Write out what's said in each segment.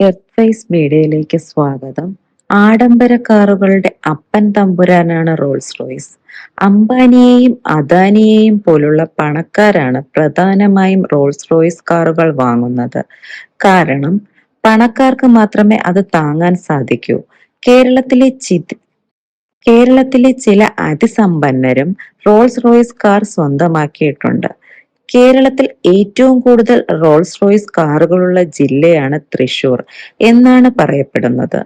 എർത്തൈസ് മീഡിയയിലേക്ക് സ്വാഗതം. ആഡംബര കാറുകളുടെ അപ്പൻ തമ്പുരാനാണ് റോൾസ് റോയ്സ്. അംബാനിയെയും അദാനിയെയും പോലുള്ള പണക്കാരാണ് പ്രധാനമായും റോൾസ് റോയ്സ് കാറുകൾ വാങ്ങുന്നത്. കാരണം പണക്കാർക്ക് മാത്രമേ അത് താങ്ങാൻ സാധിക്കൂ. കേരളത്തിലെ ചിത് കേരളത്തിലെ ചില അതിസമ്പന്നരും റോൾസ് റോയ്സ് കാർ സ്വന്തമാക്കിയിട്ടുണ്ട്. കേരളത്തിൽ ഏറ്റവും കൂടുതൽ റോൾസ് റോയ്സ് കാറുകളുള്ള ജില്ലയാണ് തൃശൂർ എന്നാണ് പറയപ്പെടുന്നത്.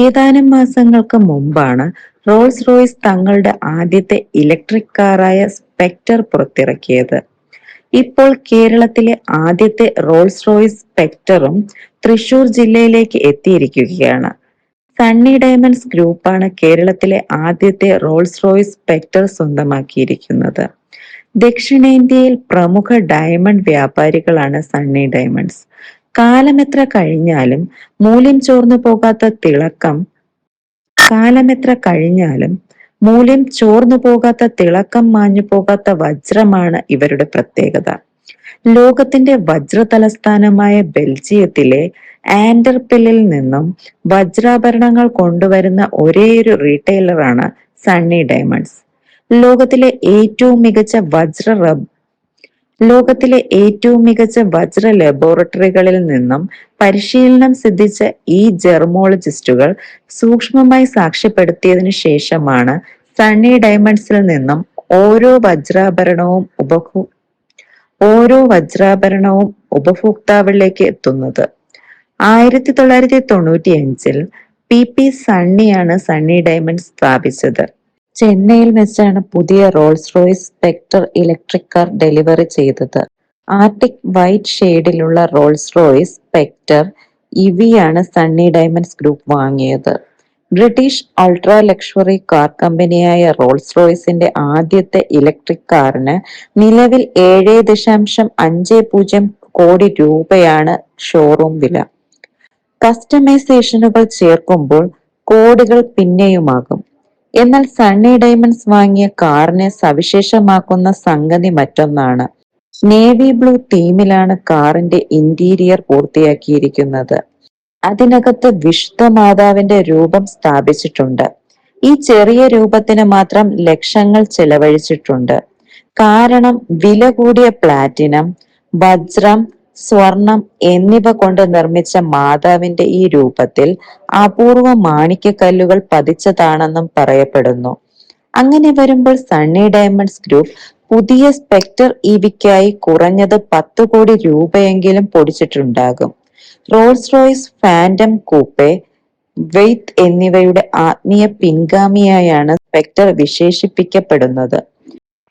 ഏതാനും മാസങ്ങൾക്ക് മുമ്പാണ് റോൾസ് റോയ്സ് തങ്ങളുടെ ആദ്യത്തെ ഇലക്ട്രിക് കാറായ സ്പെക്ടർ പുറത്തിറക്കിയത്. ഇപ്പോൾ കേരളത്തിലെ ആദ്യത്തെ റോൾസ് റോയ്സ് സ്പെക്ടറും തൃശൂർ ജില്ലയിലേക്ക് എത്തിയിരിക്കുകയാണ്. സണ്ണി ഡയമണ്ട്സ് ഗ്രൂപ്പാണ് കേരളത്തിലെ ആദ്യത്തെ റോൾസ് റോയ്സ് സ്പെക്ടർ സ്വന്തമാക്കിയിരിക്കുന്നത്. ദക്ഷിണേന്ത്യയിൽ പ്രമുഖ ഡയമണ്ട് വ്യാപാരികളാണ് സണ്ണി ഡയമണ്ട്സ്. കാലമെത്ര കഴിഞ്ഞാലും മൂല്യം ചോർന്നു പോകാത്ത തിളക്കം കാലമെത്ര കഴിഞ്ഞാലും മൂല്യം ചോർന്നു പോകാത്ത തിളക്കം മാഞ്ഞു പോകാത്ത വജ്രമാണ് ഇവരുടെ പ്രത്യേകത. ലോകത്തിന്റെ വജ്ര തലസ്ഥാനമായ ബെൽജിയത്തിലെ ആൻഡർപിലിൽ നിന്നും വജ്രാഭരണങ്ങൾ കൊണ്ടുവരുന്ന ഒരേയൊരു റീറ്റെയിലറാണ് സണ്ണി ഡയമണ്ട്സ്. ലോകത്തിലെ ഏറ്റവും മികച്ച വജ്ര ലോകത്തിലെ ഏറ്റവും മികച്ച വജ്ര ലബോറട്ടറികളിൽ നിന്നും പരിശീലനം സിദ്ധിച്ച ഈ ജെർമോളജിസ്റ്റുകൾ സൂക്ഷ്മമായി സാക്ഷ്യപ്പെടുത്തിയതിനു ശേഷമാണ് സണ്ണി ഡയമണ്ട്സിൽ നിന്നും ഓരോ വജ്രാഭരണവും ഉപഭോ ഓരോ വജ്രാഭരണവും ഉപഭോക്താവിലേക്ക് എത്തുന്നത്. ആയിരത്തി തൊള്ളായിരത്തി തൊണ്ണൂറ്റി അഞ്ചിൽ പി പി സണ്ണിയാണ് സണ്ണി ഡയമണ്ട് സ്ഥാപിച്ചത്. ചെന്നൈയിൽ വെച്ചാണ് പുതിയ Rolls Royce Spectre electric car delivery ചെയ്തത്. ആർട്ടിക് വൈറ്റ് ഷെയ്ഡിലുള്ള റോൾസ് റോയ്സ് സ്പെക്ടർ ഇവിയാണ് സണ്ണി ഡയമണ്ട്സ് ഗ്രൂപ്പ് വാങ്ങിയത്. ബ്രിട്ടീഷ് അൾട്രാ ലക്ഷറി കാർ കമ്പനിയായ റോൾസ് റോയ്സിന്റെ ആദ്യത്തെ ഇലക്ട്രിക് കാറിന് നിലവിൽ ഏഴ് ദശാംശം അഞ്ച് പൂജ്യം കോടി രൂപയാണ് ഷോറൂം വില. കസ്റ്റമൈസേഷനുകൾ ചേർക്കുമ്പോൾ കോടികൾ പിന്നെയുമാകും. എന്നാൽ സണ്ണി ഡയമണ്ട്സ് വാങ്ങിയ കാറിനെ സവിശേഷമാക്കുന്ന സംഗതി മറ്റൊന്നാണ്. നേവി ബ്ലൂ തീമിലാണ് കാറിന്റെ ഇന്റീരിയർ പൂർത്തിയാക്കിയിരിക്കുന്നത്. അതിനകത്ത് വിശുദ്ധ മാതാവിന്റെ രൂപം സ്ഥാപിച്ചിട്ടുണ്ട്. ഈ ചെറിയ രൂപത്തിന് മാത്രം ലക്ഷങ്ങൾ ചെലവഴിച്ചിട്ടുണ്ട്. കാരണം വില കൂടിയ പ്ലാറ്റിനം വജ്രം സ്വർണം എന്നിവ കൊണ്ട് നിർമ്മിച്ച മാതാവിന്റെ ഈ രൂപത്തിൽ അപൂർവ മാണിക്യക്കല്ലുകൾ പതിച്ചതാണെന്നും പറയപ്പെടുന്നു. അങ്ങനെ വരുമ്പോൾ സണ്ണി ഡയമണ്ട്സ് ഗ്രൂപ്പ് പുതിയ സ്പെക്ടർ ഇവിക്കായി കുറഞ്ഞത് പത്ത് കോടി രൂപയെങ്കിലും പൊടിച്ചിട്ടുണ്ടാകും. Rolls Royce Phantom coupe Wraith എന്നിവയുടെ ആത്മീയ പിൻഗാമിയായാണ് സ്പെക്ടർ വിശേഷിപ്പിക്കപ്പെടുന്നത്.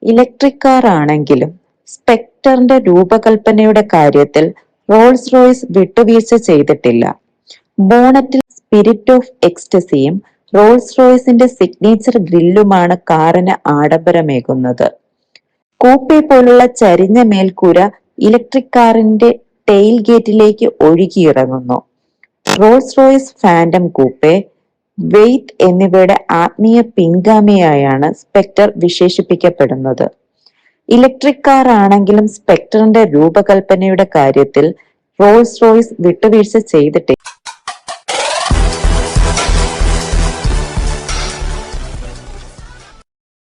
ഇലക്ട്രിക് കാർ ആണെങ്കിലും സ്പെക്ടറിന്റെ രൂപകൽപ്പനയുടെ കാര്യത്തിൽ റോൾസ് റോയ്സ് വിട്ടുവീഴ്ച ചെയ്തിട്ടില്ല. ബോണറ്റിൽ സ്പിരിറ്റ് ഓഫ് എക്സ്റ്റസിയും റോൾസ് റോയ്സിന്റെ സിഗ്നേച്ചർ ഗ്രില്ലുമാണ് കാറിന് ആഡംബരമേകുന്നത്. കൂപ്പെ പോലുള്ള ചരിഞ്ഞ മേൽക്കൂര ഇലക്ട്രിക് കാറിന്റെ ടെയിൽ ഗേറ്റിലേക്ക് ഒഴുകിയിറങ്ങുന്നു. Rolls Royce Phantom coupe Wraith എന്നിവയുടെ ആത്മീയ പിൻഗാമിയായാണ് സ്പെക്ടർ വിശേഷിപ്പിക്കപ്പെടുന്നത്. ഇലക്ട്രിക് കാർ ആണെങ്കിലും സ്പെക്ടറിന്റെ രൂപകൽപ്പനയുടെ കാര്യത്തിൽ റോൾസ് റോയ്സ് വിട്ടുവീഴ്ച ചെയ്തിട്ടില്ല.